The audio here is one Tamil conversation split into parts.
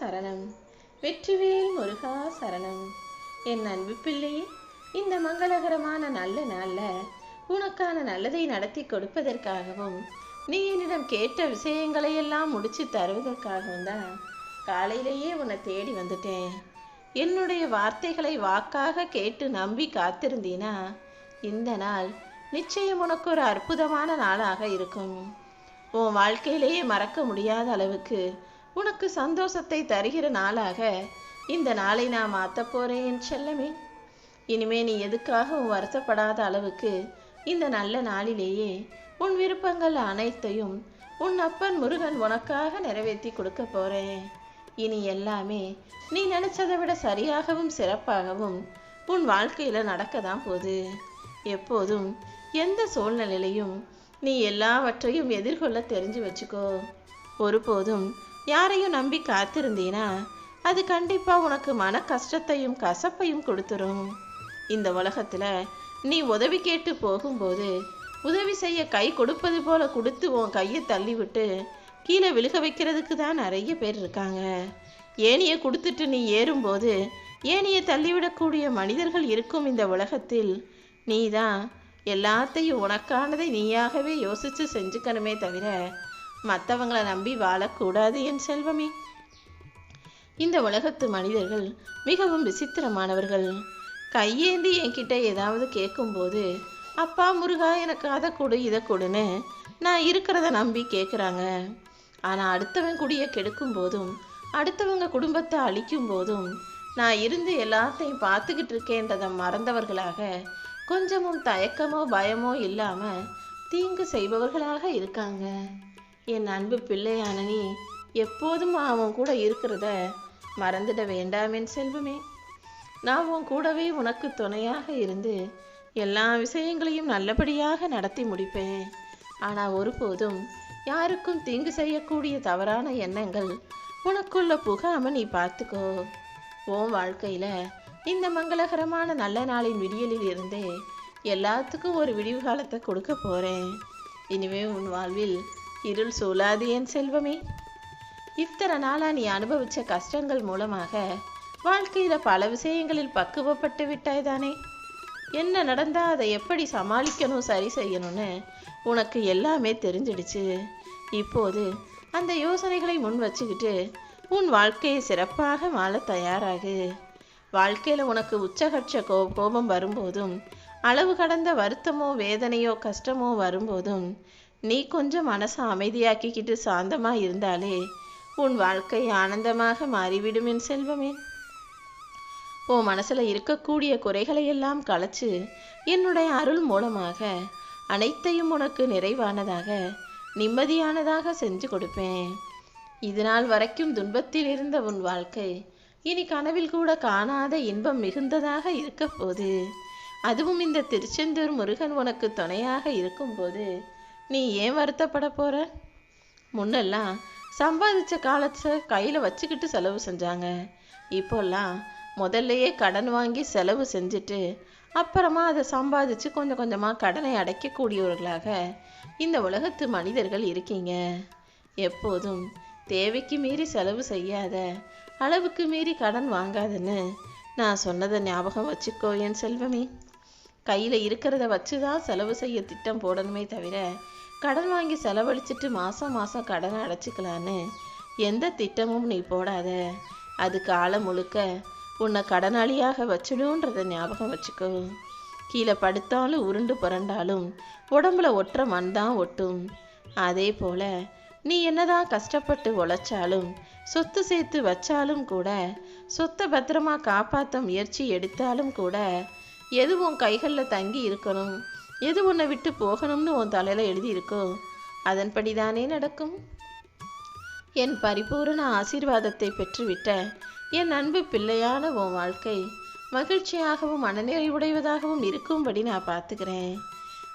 சரணம். வெற்றிவேல் முருகா சரணம். என் அன்பு பிள்ளையே இந்த மங்களகரமான நல்ல நாள்ல உனக்கான நல்லதை நடத்தி கொடுப்பதற்காகவும் நீ என்னிடம் கேட்ட விஷயங்களை எல்லாம் முடிச்சு தருவதற்காகவும் தான் காலையிலேயே உன்னை தேடி வந்துட்டேன். என்னுடைய வார்த்தைகளை வாக்காக கேட்டு நம்பி காத்திருந்தீனா இந்த நாள் நிச்சயம் உனக்கு ஒரு அற்புதமான நாளாக இருக்கும். உன் வாழ்க்கையிலேயே மறக்க முடியாத அளவுக்கு உனக்கு சந்தோஷத்தை தருகிற நாளாக. இந்த நாளை நான் மாற்றப் போறேன் என் செல்லமே. இனிமே நீ எதுக்காகவும் வருத்தப்படாத அளவுக்கு இந்த நல்ல நாளிலேயே உன் விருப்பங்கள் அனைத்தையும் உன் அப்பன் முருகன் உனக்காக நிறைவேற்றி கொடுக்க போறேன். இனி எல்லாமே நீ நினைச்சதை விட சரியாகவும் சிறப்பாகவும் உன் வாழ்க்கையில நடக்க தான் போகுது. எப்போதும் எந்த சூழ்நிலையிலையும் நீ எல்லாவற்றையும் எதிர்கொள்ள தெரிஞ்சு வச்சுக்கோ. ஒருபோதும் யாரையும் நம்பி காத்திருந்தீனா? அது கண்டிப்பா உனக்கு மன கஷ்டத்தையும் கசப்பையும் கொடுத்துரும். இந்த உலகத்துல நீ உதவி கேட்டு போகும்போது உதவி செய்ய கை கொடுப்பது போல கொடுத்து உன் கையை தள்ளிவிட்டு கீழே விழுக வைக்கிறதுக்கு தான் நிறைய பேர் இருக்காங்க. ஏனியை கொடுத்துட்டு நீ ஏறும்போது ஏனியை தள்ளிவிடக்கூடிய மனிதர்கள் இருக்கும் இந்த உலகத்தில் நீ தான் எல்லாத்தையும் உனக்கானதை நீயாகவே யோசித்து செஞ்சுக்கணுமே தவிர மற்றவங்களை நம்பி வாழக்கூடாது என் செல்வமே. இந்த உலகத்து மனிதர்கள் மிகவும் விசித்திரமானவர்கள். கையேந்தி என்கிட்ட ஏதாவது கேட்கும்போது அப்பா முருகா எனக்கு அதை கொடு இதை கொடுன்னு நான் இருக்கிறத நம்பி கேட்குறாங்க. ஆனால் அடுத்தவன் குடியை கெடுக்கும் போதும் அடுத்தவங்க குடும்பத்தை அழிக்கும் போதும் நான் இருந்து எல்லாத்தையும் பார்த்துக்கிட்டு இருக்கேன்றதை மறந்தவர்களாக கொஞ்சமும் தயக்கமோ பயமோ இல்லாமல் தீங்கு செய்பவர்களாக இருக்காங்க. என் அன்பு பிள்ளையான நீ எப்போதும் அவன் கூட இருக்கிறத மறந்துட வேண்டாம் என் செல்வமே. நான் உன் கூடவே உனக்கு துணையாக இருந்து எல்லா விஷயங்களையும் நல்லபடியாக நடத்தி முடிப்பேன். ஆனால் ஒருபோதும் யாருக்கும் தீங்கு செய்யக்கூடிய தவறான எண்ணங்கள் உனக்குள்ள புகாம நீ பார்த்துக்கோ. உன் வாழ்க்கையில் இந்த மங்களகரமான நல்ல நாளின் விடியலில் இருந்தே எல்லாத்துக்கும் ஒரு விடிவு காலத்தை கொடுக்க போகிறேன் இனிமே உன் வாழ்வில் இருள் சூழாது என் செல்வமே. இத்தனை நாளாக நீ அனுபவித்த கஷ்டங்கள் மூலமாக வாழ்க்கையில் பல விஷயங்களில் பக்குவப்பட்டு விட்டாய் தானே என்ன நடந்தால் அதை எப்படி சமாளிக்கணும் சரி செய்யணும்னு உனக்கு எல்லாமே தெரிஞ்சிடுச்சு. இப்போது அந்த யோசனைகளை முன் வச்சுக்கிட்டு உன் வாழ்க்கையை சிறப்பாக வாழ தயாராகு. வாழ்க்கையில் உனக்கு உச்சகட்ச கோ கோபம் வரும்போதும் அளவு கடந்த வருத்தமோ வேதனையோ கஷ்டமோ வரும்போதும் நீ கொஞ்சம் மனசை அமைதியாக்கிக்கிட்டு சாந்தமா இருந்தாலே உன் வாழ்க்கை ஆனந்தமாக மாறிவிடும் என் செல்வமே. உன் மனசுல இருக்கக்கூடிய குறைகளை எல்லாம் களைச்சு என்னுடைய அருள் மூலமாக அனைத்தையும் உனக்கு நிறைவானதாக நிம்மதியானதாக செஞ்சு கொடுப்பேன். இது நாள் வரைக்கும் துன்பத்தில் இருந்த உன் வாழ்க்கை இனி கனவில் கூட காணாத இன்பம் மிகுந்ததாக இருக்க போது அதுவும் இந்த திருச்செந்தூர் முருகன் உனக்கு துணையாக இருக்கும்போது நீ ஏன் வருத்தப்பட போற? முன்னெல்லாம் சம்பாதிச்ச காலத்தை கையில் வச்சுக்கிட்டு செலவு செஞ்சாங்க. இப்போல்லாம் முதல்லையே கடன் வாங்கி செலவு செஞ்சுட்டு அப்புறமா அதை சம்பாதிச்சு கொஞ்சம் கொஞ்சமாக கடனை அடைக்கக்கூடியவர்களாக இந்த உலகத்து மனிதர்கள் இருக்கீங்க. எப்போதும் தேவைக்கு மீறி செலவு செய்யாத அளவுக்கு மீறி கடன் வாங்காதன்னு நான் சொன்னதை ஞாபகம் வச்சுக்கோ என் செல்வமே. கையில் இருக்கிறத வச்சு தான் செலவு செய்ய திட்டம் போடணுமே தவிர கடன் வாங்கி செலவழிச்சிட்டு மாதம் மாதம் கடனை அடைச்சிக்கலான்னு எந்த திட்டமும் நீ போடாத. அது காலம் முழுக்க உன்னை கடனாளியாக வச்சிடுன்றத ஞாபகம் வச்சுக்கோ. கீழே படுத்தாலும் உருண்டு புரண்டாலும் உடம்புல ஒட்டுற மண் தான் ஒட்டும். அதே போல நீ என்னதான் கஷ்டப்பட்டு உழைச்சாலும் சொத்து சேர்த்து வச்சாலும் கூட சொத்தை பத்திரமா காப்பாற்ற முயற்சி எடுத்தாலும் கூட எதுவும் கைகளில் தங்கி இருக்கணும்? எது உன்னை விட்டு போகணும்னு உன் தலையில எழுதியிருக்கோ அதன்படி தானே நடக்கும். என் பரிபூரண ஆசீர்வாதத்தை பெற்றுவிட்ட என் அன்பு பிள்ளையான உன் வாழ்க்கை மகிழ்ச்சியாகவும் மனநிறைவுடையதாகவும் இருக்கும்படி நான் பார்த்துக்கிறேன்.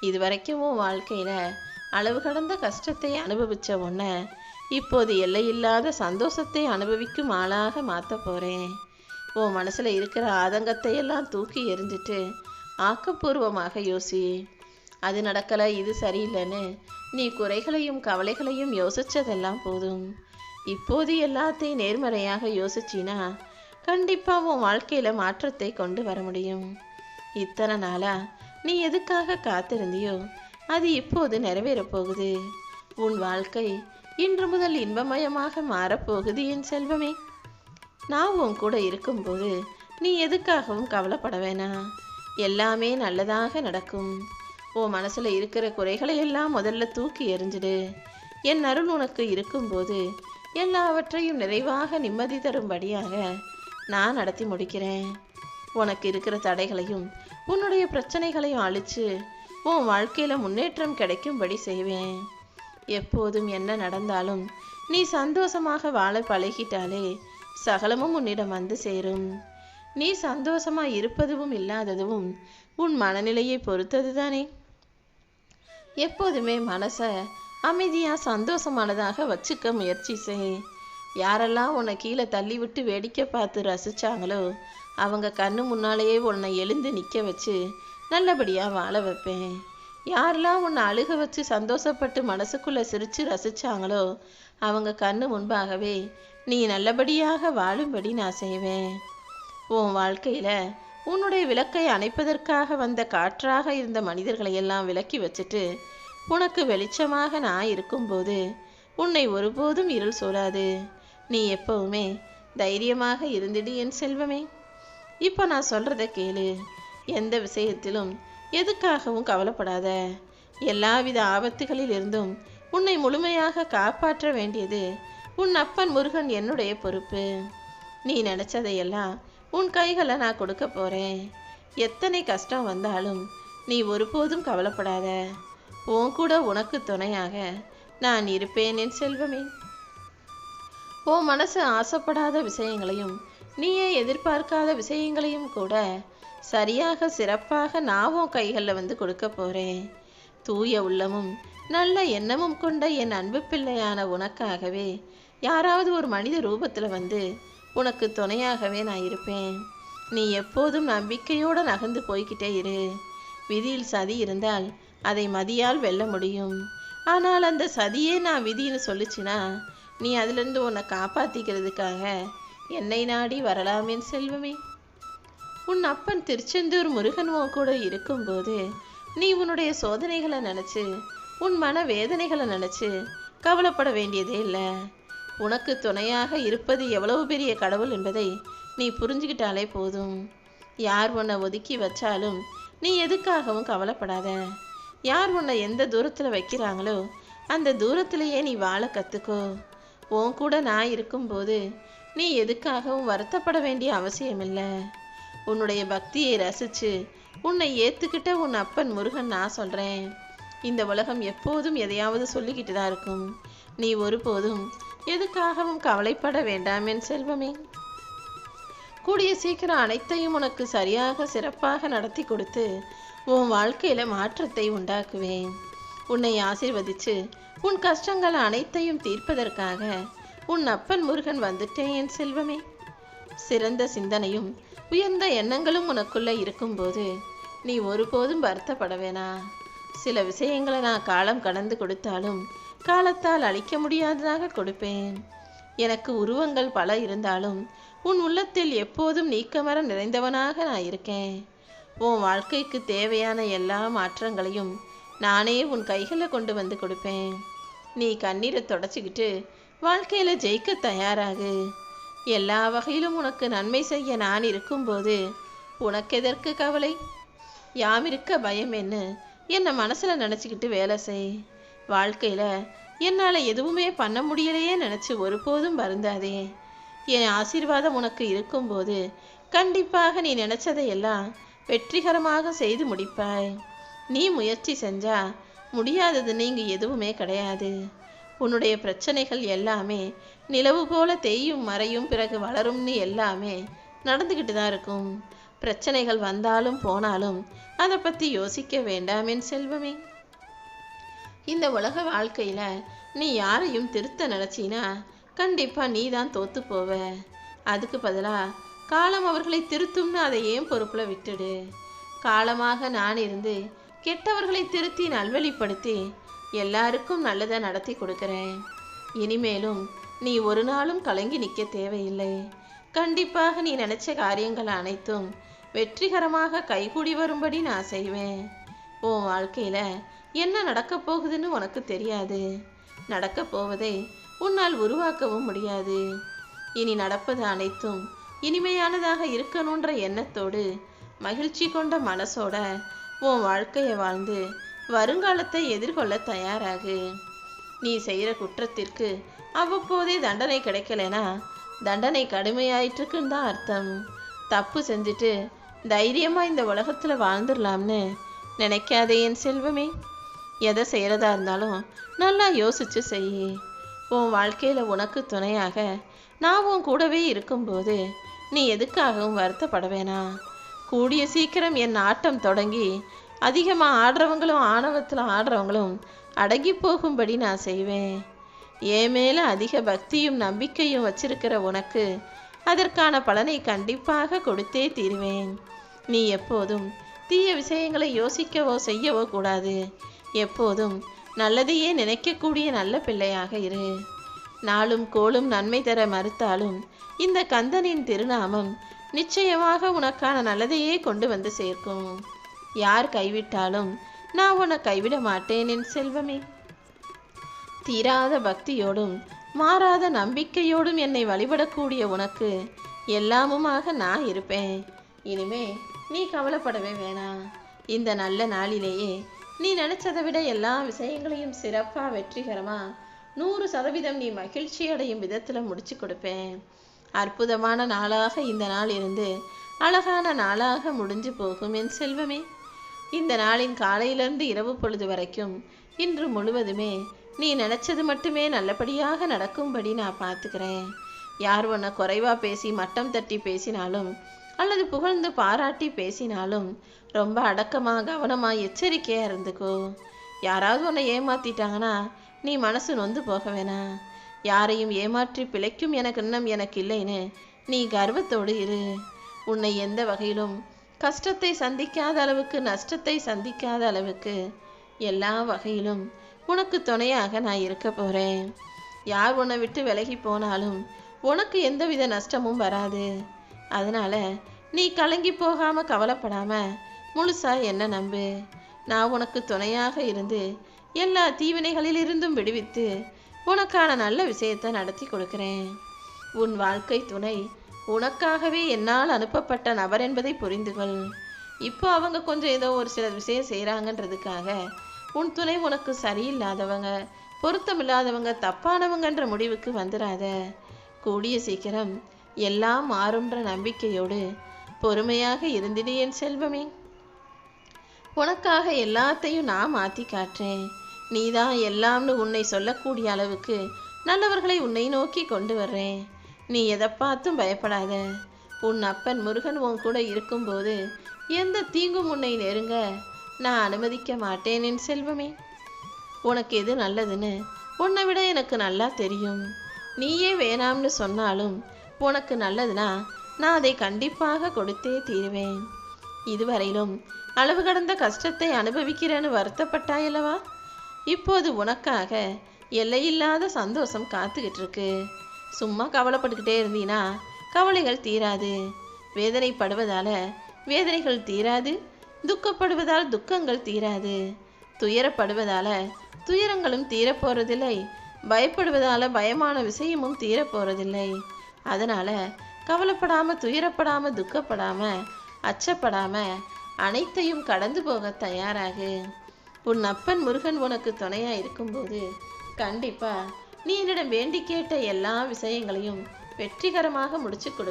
இது வரைக்கும் உன் வாழ்க்கையில அளவு கடந்த கஷ்டத்தை அனுபவிச்ச உன்னை இப்போது எல்லையில்லாத சந்தோஷத்தை அனுபவிக்கும் ஆளாக மாற்ற போறேன். உன் மனசுல இருக்கிற ஆதங்கத்தை எல்லாம் தூக்கி எறிஞ்சிட்டு ஆக்கப்பூர்வமாக யோசி. அது நடக்கலை இது சரியில்லைன்னு நீ குறைகளையும் கவலைகளையும் யோசிச்சதெல்லாம் போதும். இப்போது எல்லாத்தையும் நேர்மறையாக யோசிச்சினா கண்டிப்பாக உன் வாழ்க்கையில் மாற்றத்தை கொண்டு வர முடியும். இத்தனை நாளா நீ எதுக்காக காத்திருந்தியோ அது இப்போது நிறைவேறப் போகுது. உன் வாழ்க்கை இன்று முதல் இன்பமயமாக மாறப்போகுது என் செல்வமே. நான் உன் கூட இருக்கும்போது நீ எதுக்காகவும் கவலைப்பட வேணாம். எல்லாமே நல்லதாக நடக்கும். உன் மனசில் இருக்கிற குறைகளை எல்லாம் முதல்ல தூக்கி எறிஞ்சிடு. என் அருள் உனக்கு இருக்கும்போது எல்லாவற்றையும் நிறைவாக நிம்மதி தரும்படியாக நான் நடத்தி முடிக்கிறேன். உனக்கு இருக்கிற தடைகளையும் உன்னுடைய பிரச்சனைகளையும் அழித்து உன் வாழ்க்கையில் முன்னேற்றம் கிடைக்கும்படி செய்வேன். எப்போதும் என்ன நடந்தாலும் நீ சந்தோஷமாக வாழ பழகிட்டாலே சகலமும் உன்னிடம் வந்து சேரும். நீ சந்தோஷமா இருப்பதும் இல்லாததும் உன் மனநிலையை பொறுத்ததுதானே? எப்போதுமே மனசை அமைதியா சந்தோஷமானதாக வச்சுக்க முயற்சி செய். யாரெல்லாம் உன்னை கீழே தள்ளி விட்டு வேடிக்கை பார்த்து ரசிச்சாங்களோ அவங்க கண்ணு முன்னாலேயே உன்னை எழுந்து நிற்க வச்சு நல்லபடியாக வாழ வைப்பேன். யாரெல்லாம் உன்னை அழுக வச்சு சந்தோஷப்பட்டு மனசுக்குள்ளே சிரித்து ரசித்தாங்களோ அவங்க கண்ணு முன்பாகவே நீ நல்லபடியாக வாழும்படி நான் செய்வேன். உன் வாழ்க்கையில் உன்னுடைய விளக்கை அணைப்பதற்காக வந்த காற்றாக இருந்த மனிதர்களை எல்லாம் விலக்கி வச்சுட்டு உனக்கு வெளிச்சமாக நான் இருக்கும்போது உன்னை ஒருபோதும் இருள் சூழாது. நீ எப்பவுமே தைரியமாக இருந்திடு என் செல்வமே. இப்போ நான் சொல்கிறத கேளு. எந்த விஷயத்திலும் எதுக்காகவும் கவலைப்படாத. எல்லாவித ஆபத்துகளில் இருந்தும் உன்னை முழுமையாக காப்பாற்ற வேண்டியது உன் அப்பன் முருகன் என்னுடைய பொறுப்பு. நீ நினைச்சதையெல்லாம் உன் கைகளை நான் கொடுக்க போகிறேன் எத்தனை கஷ்டம் வந்தாலும் நீ ஒருபோதும் கவலைப்படாத. உன் கூட உனக்கு துணையாக நான் இருப்பேன் என் செல்வமே. உன் மனசு ஆசைப்படாத விஷயங்களையும் நீயே எதிர்பார்க்காத விஷயங்களையும் கூட சரியாக சிறப்பாக நான் உன் கைகளில் வந்து கொடுக்க போகிறேன் தூய உள்ளமும் நல்ல எண்ணமும் கொண்ட என் அன்பு பிள்ளையான உனக்காகவே யாராவது ஒரு மனித ரூபத்தில் வந்து உனக்கு துணையாகவே நான் இருப்பேன். நீ எப்போதும் நம்பிக்கையோடு நகர்ந்து போய்கிட்டே இரு. விதியில் சதி இருந்தால் அதை மதியால் வெல்ல முடியும். ஆனால் அந்த சதியே நான் விதின்னு சொல்லிச்சுன்னா நீ அதிலிருந்து உன்னை காப்பாத்திக்கிறதுக்காக என்னை நாடி வரலாமேன் செல்வமே. உன் அப்பன் திருச்செந்தூர் முருகன் கூட இருக்கும்போது நீ உன்னுடைய சோதனைகளை நினச்சி உன் மன வேதனைகளை நினச்சி கவலைப்பட வேண்டியதே இல்லை. உனக்கு துணையாக இருப்பது எவ்வளவு பெரிய கடவுள் என்பதை நீ புரிஞ்சுக்கிட்டாலே போதும். யார் உன்னை ஒதுக்கி வச்சாலும் நீ எதுக்காகவும் கவலைப்படாத. யார் உன்னை எந்த தூரத்தில் வைக்கிறாங்களோ அந்த தூரத்திலேயே நீ வாழ கற்றுக்கோ உன் கூட நான் இருக்கும்போது நீ எதுக்காகவும் வருத்தப்பட வேண்டிய அவசியமில்லை. உன்னுடைய பக்தியை ரசித்து உன்னை ஏற்றுக்கிட்ட உன் அப்பன் முருகன் நான் சொல்கிறேன் இந்த உலகம் எப்போதும் எதையாவது சொல்லிக்கிட்டு தான் இருக்கும். நீ ஒருபோதும் எதுக்காகவும் கவலைப்பட வேண்டாம் என் செல்வமே. கூடிய சீக்கிரம் அனைத்தையும் உனக்கு சரியாக சிறப்பாக நடத்தி கொடுத்து உன் வாழ்க்கையில மாற்றத்தை உண்டாக்குவேன். உன்னை ஆசிர்வதிச்சு உன் கஷ்டங்கள் அனைத்தையும் தீர்ப்பதற்காக உன் அப்பன் முருகன் வந்துட்டேன் என் செல்வமே. சிறந்த சிந்தனையும் உயர்ந்த எண்ணங்களும் உனக்குள்ள இருக்கும்போது நீ ஒருபோதும் வருத்தப்பட வேணா சில விஷயங்களை நான் காலம் கடந்து கொடுத்தாலும் காலத்தால் அழிக்க முடியாததாக கொடுப்பேன். எனக்கு உருவங்கள் பல இருந்தாலும் உன் உள்ளத்தில் எப்போதும் நீக்கமர நிறைந்தவனாக நான் இருக்கேன். உன் வாழ்க்கைக்கு தேவையான எல்லா மாற்றங்களையும் நானே உன் கைகளில் கொண்டு வந்து கொடுப்பேன். நீ கண்ணீரை தொடச்சிக்கிட்டு வாழ்க்கையில் ஜெயிக்க தயாராகு. எல்லா வகையிலும் உனக்கு நன்மை செய்ய நான் இருக்கும்போது உனக்கு எதற்கு கவலை? யாமிருக்க பயம் என்ன? என்னை மனசில் நினச்சிக்கிட்டு வேலை செய். வாழ்க்கையில என்னால எதுவுமே பண்ண முடியலையே நினைச்சு ஒருபோதும் வருந்தாதே. என் ஆசீர்வாதம் உனக்கு இருக்கும்போது கண்டிப்பாக நீ நினைச்சதையெல்லாம் வெற்றிகரமாக செய்து முடிப்பாய். நீ முயற்சி செஞ்சா முடியாதது நீங்க எதுவுமே கிடையாது. உன்னுடைய பிரச்சனைகள் எல்லாமே நிலவு போல தேயும் மறையும் பிறகு வளரும்னு எல்லாமே நடந்துக்கிட்டு தான் இருக்கும். பிரச்சனைகள் வந்தாலும் போனாலும் அதை பத்தி யோசிக்க வேண்டாம் என் செல்வமே. இந்த உலக வாழ்க்கையில் நீ யாரையும் திருத்த நினச்சின்னா கண்டிப்பாக நீ தான் தோற்று போவ. அதுக்கு பதிலாக காலம் அவர்களை திருத்தும்னு அதை ஏன் பொறுப்பில் விட்டுடு? காலமாக நான் இருந்து கெட்டவர்களை திருத்தி நல்வழிப்படுத்தி எல்லாருக்கும் நல்லதை நடத்தி கொடுக்குறேன். இனிமேலும் நீ ஒரு நாளும் கலங்கி நிற்க தேவையில்லை. கண்டிப்பாக நீ நினைச்ச காரியங்கள் அனைத்தும் வெற்றிகரமாக கைகூடி வரும்படி நான் செய்வேன். உன் வாழ்க்கையில என்ன நடக்கப் போகுதுன்னு உனக்கு தெரியாது. நடக்கப் போவதை உன்னால் உருவாக்கவும் முடியாது. இனி நடப்பது அனைத்தும் இனிமையானதாக இருக்கணுன்ற எண்ணத்தோடு மகிழ்ச்சி கொண்ட மனசோட உன் வாழ்க்கையை வாழ்ந்து வருங்காலத்தை எதிர்கொள்ள தயாராகு. நீ செய்கிற குற்றத்திற்கு அவ்வப்போதே தண்டனை கிடைக்கலனா தண்டனை கடுமையாயிட்டுருக்குன்னு தான் அர்த்தம். தப்பு செஞ்சுட்டு தைரியமாக இந்த உலகத்தில் வாழ்ந்துடலாம்னு நினைக்காதே என் செல்வமே. எதை செய்கிறதா இருந்தாலும் நல்லா யோசிச்சு செய். உன் வாழ்க்கையில் உனக்கு துணையாக நான் உன் கூடவே இருக்கும்போது நீ எதுக்காகவும் வருத்தப்பட வேணாம் கூடிய சீக்கிரம் என் ஆட்டம் தொடங்கி அதிகமாக ஆடுறவங்களும் ஆணவத்தில் ஆடுறவங்களும் அடங்கி போகும்படி நான் செய்வேன். என் மேலே அதிக பக்தியும் நம்பிக்கையும் வச்சிருக்கிற உனக்கு அதற்கான பலனை கண்டிப்பாக கொடுத்தே தீருவேன். நீ எப்போதும் தீய விஷயங்களை யோசிக்கவோ செய்யவோ கூடாது. எப்போதும் நல்லதையே நினைக்கக்கூடிய நல்ல பிள்ளையாக இரு. நாளும் கோளும் நன்மை தர மறுத்தாலும் இந்த கந்தனின் திருநாமம் நிச்சயமாக உனக்கான நல்லதையே கொண்டு வந்து சேர்க்கும். யார் கைவிட்டாலும் நான் உன்னை கைவிட மாட்டேன் என் செல்வமே. தீராத பக்தியோடும் மாறாத நம்பிக்கையோடும் என்னை வழிபடக்கூடிய உனக்கு எல்லாமுமாக நான் இருப்பேன். இனிமே நீ கவலைப்படவே வேணாம். இந்த நல்ல நாளிலேயே நீ நினைச்சதை விட எல்லா விஷயங்களையும் சிறப்பா வெற்றிகரமா நூறு சதவீதம் நீ மகிழ்ச்சி அடையும் விதத்துல முடிச்சு கொடுப்பேன். அற்புதமான நாளாக இந்த நாள் இருந்து அழகான நாளாக முடிஞ்சு போகும் என் செல்வமே. இந்த நாளின் காலையிலிருந்து இரவு பொழுது வரைக்கும் இன்று முழுவதுமே நீ நினைச்சது மட்டுமே நல்லபடியாக நடக்கும்படி நான் பார்த்துக்கிறேன். யார் உன்னை குறைவா பேசி மட்டம் தட்டி பேசினாலும் அல்லது புகழ்ந்து பாராட்டி பேசினாலும் ரொம்ப அடக்கமாக கவனமாக எச்சரிக்கையாக இருந்துக்கோ. யாராவது உன்னை ஏமாத்திட்டாங்கன்னா நீ மனசு நொந்து போக வேணாம் யாரையும் ஏமாற்றி பிழைக்கும் எனக்கு இன்னும் எனக்கு இல்லைன்னு நீ கர்வத்தோடு இரு. உன்னை எந்த வகையிலும் கஷ்டத்தை சந்திக்காத அளவுக்கு நஷ்டத்தை சந்திக்காத அளவுக்கு எல்லா வகையிலும் உனக்கு துணையாக நான் இருக்க போகிறேன் யார் உன்னை விட்டு விலகி போனாலும் உனக்கு எந்தவித நஷ்டமும் வராது. அதனால நீ கலங்கி போகாம கவலைப்படாம முழுசா என்ன நம்பு? நான் உனக்கு துணையாக இருந்து எல்லா தீவினைகளிலிருந்தும் விடுவித்து உனக்கான நல்ல விஷயத்தை நடத்தி கொடுக்கிறேன். உன் வாழ்க்கை துணை உனக்காகவே என்னால் அனுப்பப்பட்ட நபர் என்பதை புரிந்து கொள். இப்போ அவங்க கொஞ்சம் ஏதோ ஒரு சில விஷயம் செய்கிறாங்கன்றதுக்காக உன் துணை உனக்கு சரியில்லாதவங்க பொருத்தமில்லாதவங்க தப்பானவங்கன்ற முடிவுக்கு வந்துடாத கூடிய சீக்கிரம் எல்லாம் மாறும்ன்ற நம்பிக்கையோடு பொறுமையாக இருந்திடு என் செல்வமே. உனக்காக எல்லாத்தையும் நான் மாற்றி காட்டுறேன் நீதான் எல்லாம்னு உன்னை சொல்லக்கூடிய அளவுக்கு நல்லவர்களை உன்னை நோக்கி கொண்டு வர்றேன். நீ எதை பார்த்தும் பயப்படாத. உன் அப்பன் முருகன் உன் கூட இருக்கும்போது எந்த தீங்கும் உன்னை நெருங்க நான் அனுமதிக்க மாட்டேன் என் செல்வமே. உனக்கு எது நல்லதுன்னு உன்னை விட எனக்கு நல்லா தெரியும். நீயே வேணாம்னு சொன்னாலும் உனக்கு நல்லதுனா நான் அதை கண்டிப்பாக கொடுத்தே தீருவேன். இதுவரையிலும் அளவு கடந்த கஷ்டத்தை அனுபவிக்கிறேன்னு வருத்தப்பட்டாயல்லவா இப்போது உனக்காக எல்லையில்லாத சந்தோஷம் காத்துக்கிட்டு இருக்கு சும்மா கவலைப்பட்டுக்கிட்டே இருந்தீனா கவலைகள் தீராது. வேதனைப்படுவதால வேதனைகள் தீராது துக்கப்படுவதால் துக்கங்கள் தீராது. துயரப்படுவதால துயரங்களும் தீரப்போறதில்லை. பயப்படுவதால பயமான விஷயமும் தீரப்போறதில்லை. அதனால கவலைப்படாம துயரப்படாமல் துக்கப்படாம அச்சப்படாம அனைத்தையும் கடந்து போக தயாராகு. உன் அப்பன் முருகன் உனக்கு துணையா இருக்கும்போது கண்டிப்பா நீ என்னிடம் வேண்டி கேட்ட எல்லா விஷயங்களையும் வெற்றிகரமாக முடிச்சு கொடு.